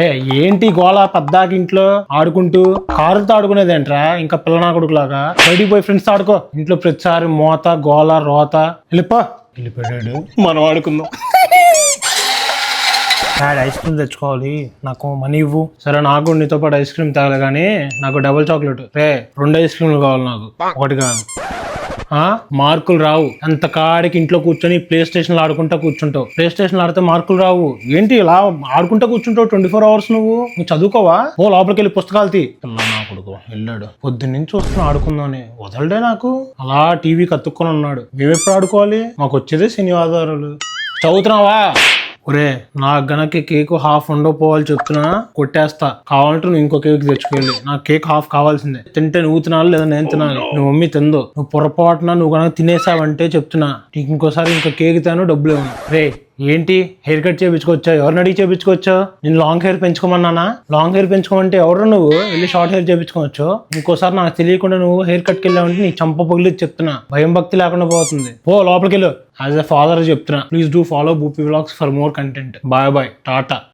ఏ ఏంటి గోళ పద్దాకి ఇంట్లో ఆడుకుంటూ కారుతో ఆడుకునేదేంట్రా? ఇంకా పిల్లనా కొడుకులాగా? బయటికి పోయి ఫ్రెండ్స్ ఆడుకో. ఇంట్లో ప్రతిసారి మోత గోల రోత. వెళ్ళిపో. వెళ్ళిపోయాడు. మనం ఆడుకుందాం. డాడ్ ఐస్ క్రీమ్ తెచ్చుకోవాలి. నాకు మనీ ఇవ్వు. సరే నాకు నీతో పాటు ఐస్ క్రీమ్ తాగలే కానీ నాకు డబుల్ చాక్లెట్. రే రెండు ఐస్ క్రీమ్లు కావాలి నాకు. ఒకటి కాదు. మార్కులు రావు. అంత కాడికి ఇంట్లో కూర్చొని ప్లే స్టేషన్లో ఆడుకుంటా కూర్చుంటావు. ప్లే స్టేషన్లో ఆడితే మార్కులు రావు. ఏంటి ఇలా ఆడుకుంటా కూర్చుంటావు ట్వంటీ ఫోర్ అవర్స్ నువ్వు? నువ్వు చదువుకోవా? ఓ లోపలికి వెళ్ళి పుస్తకాలు తీ పిల్ల నా కొడుకు వెళ్ళాడు. పొద్దున్న నుంచి వస్తున్నా ఆడుకుందామని. వదలడే నాకు. అలా టీవీ కత్తుక్కొని ఉన్నాడు. మేమెప్పుడు ఆడుకోవాలి? మాకు వచ్చేదే శనివారాలు చదువుతున్నావా? ఒరే నా గనక కేక్ హాఫ్ ఉండకపోవాలి చెప్తున్నా కొట్టేస్తా. కావాలంటే నువ్వు ఇంకో కేక్ తెచ్చుకెళ్ళి నాకు కేక్ హాఫ్ కావాల్సిందే. తింటే నువ్వు తినాలి లేదా నేను తినాలి. నువ్వు మమ్మీ తిందో. నువ్వు పొరపాటున నువ్వు కనుక తినేసావంటే చెప్తున్నా. నీకు ఇంకోసారి ఇంకో కేక్ తాను డబ్బులు ఇవ్వను. రే ఏంటి హెయిర్ కట్ చేయించుకోవచ్చా ఎవరిని అడిగి చేయించుకోవచ్చా నేను లాంగ్ హెయిర్ పెంచుకోమన్నానా? లాంగ్ హెయిర్ పెంచుకోమంటే ఎవరు నువ్వు? వెళ్ళి షార్ట్ హెయిర్ చేయించుకోవచ్చు ఇంకోసారి నాకు తెలియకుండా నువ్వు హెయిర్ కట్కి వెళ్ళావంటే నీ చంప పొగిలి చెప్తున్నా. భయం భక్తి లేకుండా పోతుంది. పో లోపలికి వెళ్ళు. యాజ్ అ ఫాదర్ చెప్తున్నా. Please do follow Boopi vlogs for more content bye bye tata